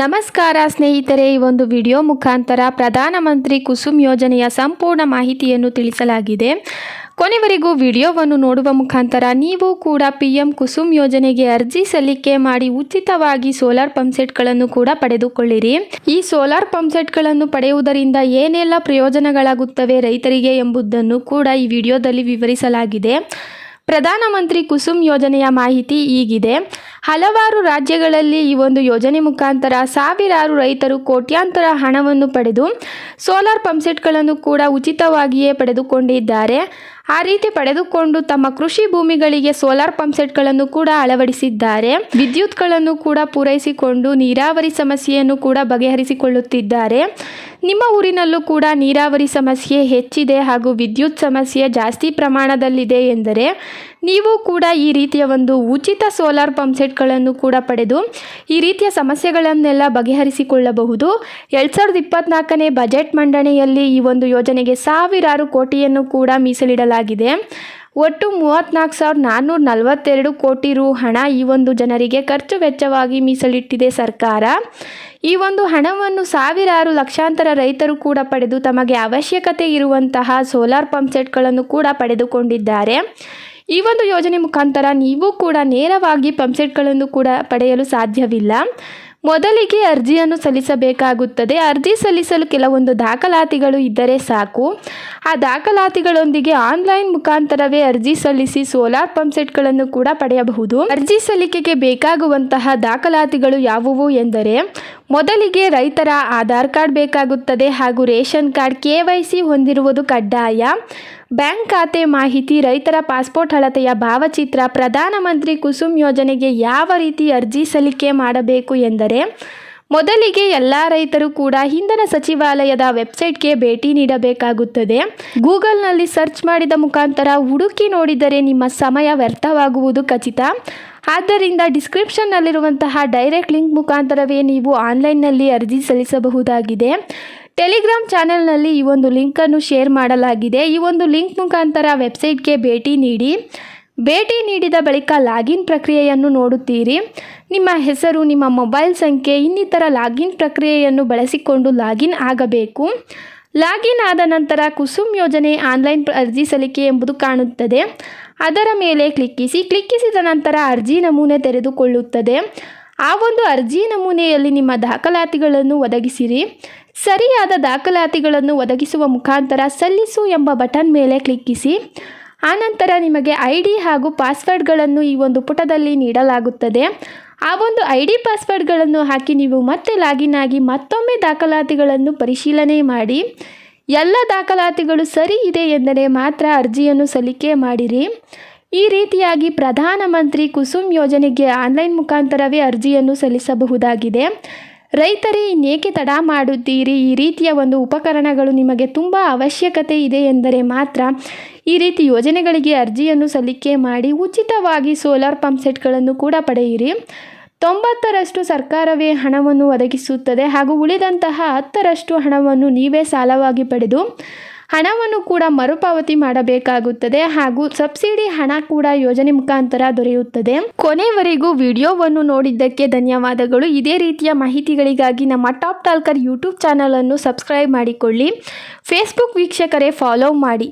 ನಮಸ್ಕಾರ ಸ್ನೇಹಿತರೆ, ಈ ಒಂದು ವಿಡಿಯೋ ಮುಖಾಂತರ ಪ್ರಧಾನಮಂತ್ರಿ ಕುಸುಮ್ ಯೋಜನೆಯ ಸಂಪೂರ್ಣ ಮಾಹಿತಿಯನ್ನು ತಿಳಿಸಲಾಗಿದೆ. ಕೊನೆವರೆಗೂ ವಿಡಿಯೋವನ್ನು ನೋಡುವ ಮುಖಾಂತರ ನೀವು ಕೂಡ ಪಿ ಎಂ ಕುಸುಮ್ ಯೋಜನೆಗೆ ಅರ್ಜಿ ಸಲ್ಲಿಕೆ ಮಾಡಿ ಉಚಿತವಾಗಿ ಸೋಲಾರ್ ಪಂಪ್ಸೆಟ್ಗಳನ್ನು ಕೂಡ ಪಡೆದುಕೊಳ್ಳಿರಿ. ಈ ಸೋಲಾರ್ ಪಂಪ್ಸೆಟ್ಗಳನ್ನು ಪಡೆಯುವುದರಿಂದ ಏನೆಲ್ಲ ಪ್ರಯೋಜನಗಳಾಗುತ್ತವೆ ರೈತರಿಗೆ ಎಂಬುದನ್ನು ಕೂಡ ಈ ವಿಡಿಯೋದಲ್ಲಿ ವಿವರಿಸಲಾಗಿದೆ. ಪ್ರಧಾನಮಂತ್ರಿ ಕುಸುಮ್ ಯೋಜನೆಯ ಮಾಹಿತಿ ಈಗಿದೆ. ಹಲವಾರು ರಾಜ್ಯಗಳಲ್ಲಿ ಈ ಒಂದು ಯೋಜನೆ ಮುಖಾಂತರ ಸಾವಿರಾರು ರೈತರು ಕೋಟ್ಯಾಂತರ ಹಣವನ್ನು ಪಡೆದು ಸೋಲಾರ್ ಪಂಪ್ಸೆಟ್ಗಳನ್ನು ಕೂಡ ಉಚಿತವಾಗಿಯೇ ಪಡೆದುಕೊಂಡಿದ್ದಾರೆ. ಆ ರೀತಿ ಪಡೆದುಕೊಂಡು ತಮ್ಮ ಕೃಷಿ ಭೂಮಿಗಳಿಗೆ ಸೋಲಾರ್ ಪಂಪ್ಸೆಟ್ಗಳನ್ನು ಕೂಡ ಅಳವಡಿಸಿದ್ದಾರೆ. ವಿದ್ಯುತ್ಗಳನ್ನು ಕೂಡ ಪೂರೈಸಿಕೊಂಡು ನೀರಾವರಿ ಸಮಸ್ಯೆಯನ್ನು ಕೂಡ ಬಗೆಹರಿಸಿಕೊಳ್ಳುತ್ತಿದ್ದಾರೆ. ನಿಮ್ಮ ಊರಿನಲ್ಲೂ ಕೂಡ ನೀರಾವರಿ ಸಮಸ್ಯೆ ಹೆಚ್ಚಿದೆ ಹಾಗೂ ವಿದ್ಯುತ್ ಸಮಸ್ಯೆ ಜಾಸ್ತಿ ಪ್ರಮಾಣದಲ್ಲಿದೆ ಎಂದರೆ ನೀವು ಕೂಡ ಈ ರೀತಿಯ ಒಂದು ಉಚಿತ ಸೋಲಾರ್ ಪಂಪ್ಸೆಟ್ಗಳನ್ನು ಕೂಡ ಪಡೆದು ಈ ರೀತಿಯ ಸಮಸ್ಯೆಗಳನ್ನೆಲ್ಲ ಬಗೆಹರಿಸಿಕೊಳ್ಳಬಹುದು. ಎರಡು ಸಾವಿರದ ಇಪ್ಪತ್ನಾಲ್ಕನೇ ಬಜೆಟ್ ಮಂಡನೆಯಲ್ಲಿ ಈ ಒಂದು ಯೋಜನೆಗೆ ಸಾವಿರಾರು ಕೋಟಿಯನ್ನು ಕೂಡ ಮೀಸಲಿಡಲಾಗಿದೆ. ಒಟ್ಟು ಮೂವತ್ತ್ನಾಲ್ಕು ಸಾವಿರದ ನಾನ್ನೂರ ನಲವತ್ತೆರಡು ಕೋಟಿ ರು ಹಣ ಈ ಒಂದು ಜನರಿಗೆ ಖರ್ಚು ವೆಚ್ಚವಾಗಿ ಮೀಸಲಿಟ್ಟಿದೆ ಸರ್ಕಾರ. ಈ ಒಂದು ಹಣವನ್ನು ಸಾವಿರಾರು ಲಕ್ಷಾಂತರ ರೈತರು ಕೂಡ ಪಡೆದು ತಮಗೆ ಅವಶ್ಯಕತೆ ಇರುವಂತಹ ಸೋಲಾರ್ ಪಂಪ್ಸೆಟ್ಗಳನ್ನು ಕೂಡ ಪಡೆದುಕೊಂಡಿದ್ದಾರೆ. ಈ ಒಂದು ಯೋಜನೆ ಮುಖಾಂತರ ನೀವು ಕೂಡ ನೇರವಾಗಿ ಪಂಪ್ಸೆಟ್ಗಳನ್ನು ಕೂಡ ಪಡೆಯಲು ಸಾಧ್ಯವಿಲ್ಲ. ಮೊದಲಿಗೆ ಅರ್ಜಿಯನ್ನು ಸಲ್ಲಿಸಬೇಕಾಗುತ್ತದೆ. ಅರ್ಜಿ ಸಲ್ಲಿಸಲು ಕೆಲವೊಂದು ದಾಖಲಾತಿಗಳು ಇದ್ದರೆ ಸಾಕು. ಆ ದಾಖಲಾತಿಗಳೊಂದಿಗೆ ಆನ್ಲೈನ್ ಮುಖಾಂತರವೇ ಅರ್ಜಿ ಸಲ್ಲಿಸಿ ಸೋಲಾರ್ ಪಂಪ್ಸೆಟ್ಗಳನ್ನು ಕೂಡ ಪಡೆಯಬಹುದು. ಅರ್ಜಿ ಸಲ್ಲಿಕೆಗೆ ಬೇಕಾಗುವಂತಹ ದಾಖಲಾತಿಗಳು ಯಾವುವು ಎಂದರೆ, ಮೊದಲಿಗೆ ರೈತರ ಆಧಾರ್ ಕಾರ್ಡ್ ಬೇಕಾಗುತ್ತದೆ ಹಾಗೂ ರೇಷನ್ ಕಾರ್ಡ್ ಕೆ ವೈ ಹೊಂದಿರುವುದು ಕಡ್ಡಾಯ. ಬ್ಯಾಂಕ್ ಖಾತೆ ಮಾಹಿತಿ, ರೈತರ ಪಾಸ್ಪೋರ್ಟ್ ಅಳತೆಯ ಭಾವಚಿತ್ರ, ಪ್ರಧಾನಮಂತ್ರಿ ಕುಸುಮ್ ಯೋಜನೆಗೆ ಯಾವ ರೀತಿ ಅರ್ಜಿ ಸಲ್ಲಿಕೆ ಮಾಡಬೇಕು ಎಂದರೆ ಮೊದಲಿಗೆ ಎಲ್ಲ ರೈತರು ಕೂಡ ಇಂಧನ ಸಚಿವಾಲಯದ ವೆಬ್ಸೈಟ್ಗೆ ಭೇಟಿ ನೀಡಬೇಕಾಗುತ್ತದೆ. ಗೂಗಲ್ನಲ್ಲಿ ಸರ್ಚ್ ಮಾಡಿದ ಮುಖಾಂತರ ಹುಡುಕಿ ನೋಡಿದರೆ ನಿಮ್ಮ ಸಮಯ ವ್ಯರ್ಥವಾಗುವುದು ಖಚಿತ. ಆದ್ದರಿಂದ ಡಿಸ್ಕ್ರಿಪ್ಷನ್ನಲ್ಲಿರುವಂತಹ ಡೈರೆಕ್ಟ್ ಲಿಂಕ್ ಮುಖಾಂತರವೇ ನೀವು ಆನ್ಲೈನ್ನಲ್ಲಿ ಅರ್ಜಿ ಸಲ್ಲಿಸಬಹುದಾಗಿದೆ. ಟೆಲಿಗ್ರಾಮ್ ಚಾನೆಲ್ನಲ್ಲಿ ಈ ಒಂದು ಲಿಂಕನ್ನು ಶೇರ್ ಮಾಡಲಾಗಿದೆ. ಈ ಒಂದು ಲಿಂಕ್ ಮುಖಾಂತರ ವೆಬ್ಸೈಟ್ಗೆ ಭೇಟಿ ನೀಡಿ. ಭೇಟಿ ನೀಡಿದ ಬಳಿಕ ಲಾಗಿನ್ ಪ್ರಕ್ರಿಯೆಯನ್ನು ನೋಡುತ್ತೀರಿ. ನಿಮ್ಮ ಹೆಸರು, ನಿಮ್ಮ ಮೊಬೈಲ್ ಸಂಖ್ಯೆ, ಇನ್ನಿತರ ಲಾಗಿನ್ ಪ್ರಕ್ರಿಯೆಯನ್ನು ಬಳಸಿಕೊಂಡು ಲಾಗಿನ್ ಆಗಬೇಕು. ಲಾಗಿನ್ ಆದ ನಂತರ ಕುಸುಮ್ ಯೋಜನೆ ಆನ್ಲೈನ್ ಅರ್ಜಿ ಸಲ್ಲಿಕೆ ಎಂಬುದು ಕಾಣುತ್ತದೆ. ಅದರ ಮೇಲೆ ಕ್ಲಿಕ್ಕಿಸಿ, ಕ್ಲಿಕ್ಕಿಸಿದ ನಂತರ ಅರ್ಜಿ ನಮೂನೆ ತೆರೆದುಕೊಳ್ಳುತ್ತದೆ. ಆ ಒಂದು ಅರ್ಜಿ ನಮೂನೆಯಲ್ಲಿ ನಿಮ್ಮ ದಾಖಲಾತಿಗಳನ್ನು ಒದಗಿಸಿರಿ. ಸರಿಯಾದ ದಾಖಲಾತಿಗಳನ್ನು ಒದಗಿಸುವ ಮುಖಾಂತರ ಸಲ್ಲಿಸು ಎಂಬ ಬಟನ್ ಮೇಲೆ ಕ್ಲಿಕ್ಕಿಸಿ. ಆನಂತರ ನಿಮಗೆ ಐ ಡಿ ಹಾಗೂ ಪಾಸ್ವರ್ಡ್ಗಳನ್ನು ಈ ಒಂದು ಪುಟದಲ್ಲಿ ನೀಡಲಾಗುತ್ತದೆ. ಆ ಒಂದು ಐ ಡಿ ಪಾಸ್ವರ್ಡ್ಗಳನ್ನು ಹಾಕಿ ನೀವು ಮತ್ತೆ ಲಾಗಿನ್ ಆಗಿ ಮತ್ತೊಮ್ಮೆ ದಾಖಲಾತಿಗಳನ್ನು ಪರಿಶೀಲನೆ ಮಾಡಿ. ಎಲ್ಲ ದಾಖಲಾತಿಗಳು ಸರಿ ಇದೆ ಎಂದರೆ ಮಾತ್ರ ಅರ್ಜಿಯನ್ನು ಸಲ್ಲಿಕೆ ಮಾಡಿರಿ. ಈ ರೀತಿಯಾಗಿ ಪ್ರಧಾನಮಂತ್ರಿ ಕುಸುಮ್ ಯೋಜನೆಗೆ ಆನ್ಲೈನ್ ಮುಖಾಂತರವೇ ಅರ್ಜಿಯನ್ನು ಸಲ್ಲಿಸಬಹುದಾಗಿದೆ. ರೈತರೇ, ಇನ್ನೇಕೆ ತಡ ಮಾಡುತ್ತೀರಿ? ಈ ರೀತಿಯ ಒಂದು ಉಪಕರಣಗಳು ನಿಮಗೆ ತುಂಬ ಅವಶ್ಯಕತೆ ಇದೆ ಎಂದರೆ ಮಾತ್ರ ಈ ರೀತಿ ಯೋಜನೆಗಳಿಗೆ ಅರ್ಜಿಯನ್ನು ಸಲ್ಲಿಕೆ ಮಾಡಿ ಉಚಿತವಾಗಿ ಸೋಲಾರ್ ಪಂಪ್ ಸೆಟ್ಗಳನ್ನು ಕೂಡ ಪಡೆಯಿರಿ. ತೊಂಬತ್ತರಷ್ಟು ಸರ್ಕಾರವೇ ಹಣವನ್ನು ಒದಗಿಸುತ್ತದೆ ಹಾಗೂ ಉಳಿದಂತಹ ಹತ್ತರಷ್ಟು ಹಣವನ್ನು ನೀವೇ ಸಾಲವಾಗಿ ಪಡೆದು ಹಣವನ್ನು ಕೂಡ ಮರುಪಾವತಿ ಮಾಡಬೇಕಾಗುತ್ತದೆ ಹಾಗೂ ಸಬ್ಸಿಡಿ ಹಣ ಕೂಡ ಯೋಜನೆ ಮುಖಾಂತರ ದೊರೆಯುತ್ತದೆ. ಕೊನೆವರೆಗೂ ವಿಡಿಯೋವನ್ನು ನೋಡಿದ್ದಕ್ಕೆ ಧನ್ಯವಾದಗಳು. ಇದೇ ರೀತಿಯ ಮಾಹಿತಿಗಳಿಗಾಗಿ ನಮ್ಮ ಟಾಪ್ ಟಾಲ್ಕರ್ ಯೂಟ್ಯೂಬ್ ಚಾನಲನ್ನು ಸಬ್ಸ್ಕ್ರೈಬ್ ಮಾಡಿಕೊಳ್ಳಿ. ಫೇಸ್ಬುಕ್ ವೀಕ್ಷಕರೇ, ಫಾಲೋ ಮಾಡಿ.